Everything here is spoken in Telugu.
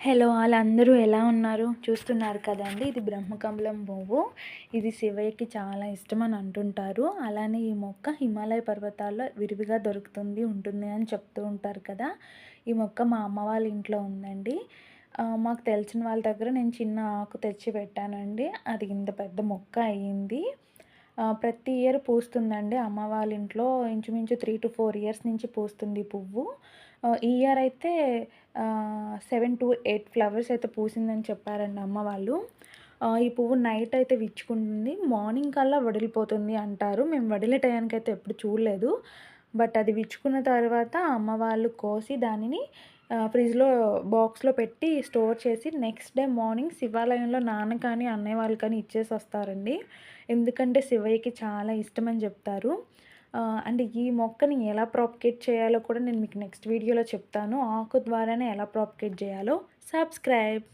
హలో వాళ్ళందరూ ఎలా ఉన్నారు? చూస్తున్నారు కదండి ఇది బ్రహ్మకమలం పువ్వు ఇది శివయ్యకి చాలా ఇష్టం అని అంటుంటారు. అలానే ఈ మొక్క హిమాలయ పర్వతాల్లో విరివిగా దొరుకుతుంది ఉంటుంది అని చెప్తూ ఉంటారు కదా. ఈ మొక్క మా అమ్మ వాళ్ళ ఇంట్లో ఉందండి. మాకు తెలిసిన వాళ్ళ దగ్గర నేను చిన్న ఆకు తెచ్చి పెట్టానండి. అది ఇంత పెద్ద మొక్క అయ్యింది ప్రతి ఇయర్ పూస్తుందండి. అమ్మ వాళ్ళ ఇంట్లో ఇంచుమించు త్రీ టు ఫోర్ ఇయర్స్ నుంచి పూస్తుంది పువ్వు. ఈ ఇయర్ అయితే సెవెన్ టు ఎయిట్ ఫ్లవర్స్ అయితే పూసిందని చెప్పారండి అమ్మ వాళ్ళు. ఈ పువ్వు నైట్ అయితే విచ్చుకుంటుంది. మార్నింగ్ కల్లా వడిలిపోతుంది అంటారు. మేము వడిలే టయానికి అయితే ఎప్పుడు చూడలేదు. బట్ అది విచ్చుకున్న తర్వాత అమ్మ వాళ్ళు కోసి దానిని ఫ్రిడ్జ్లో బాక్స్లో పెట్టి స్టోర్ చేసి నెక్స్ట్ డే మార్నింగ్ శివాలయంలో నాన్న కానీ అన్నయ్య వాళ్ళు కానీ ఇచ్చేసి వస్తారండి ఎందుకంటే శివయ్యకి చాలా ఇష్టమని చెప్తారు. అండ్ ఈ మొక్కని ఎలా ప్రాపకేట్ చేయాలో కూడా నేను మీకు నెక్స్ట్ వీడియోలో చెప్తాను. ఆకు ద్వారానే ఎలా ప్రాపకేట్ చేయాలో. సబ్స్క్రైబ్.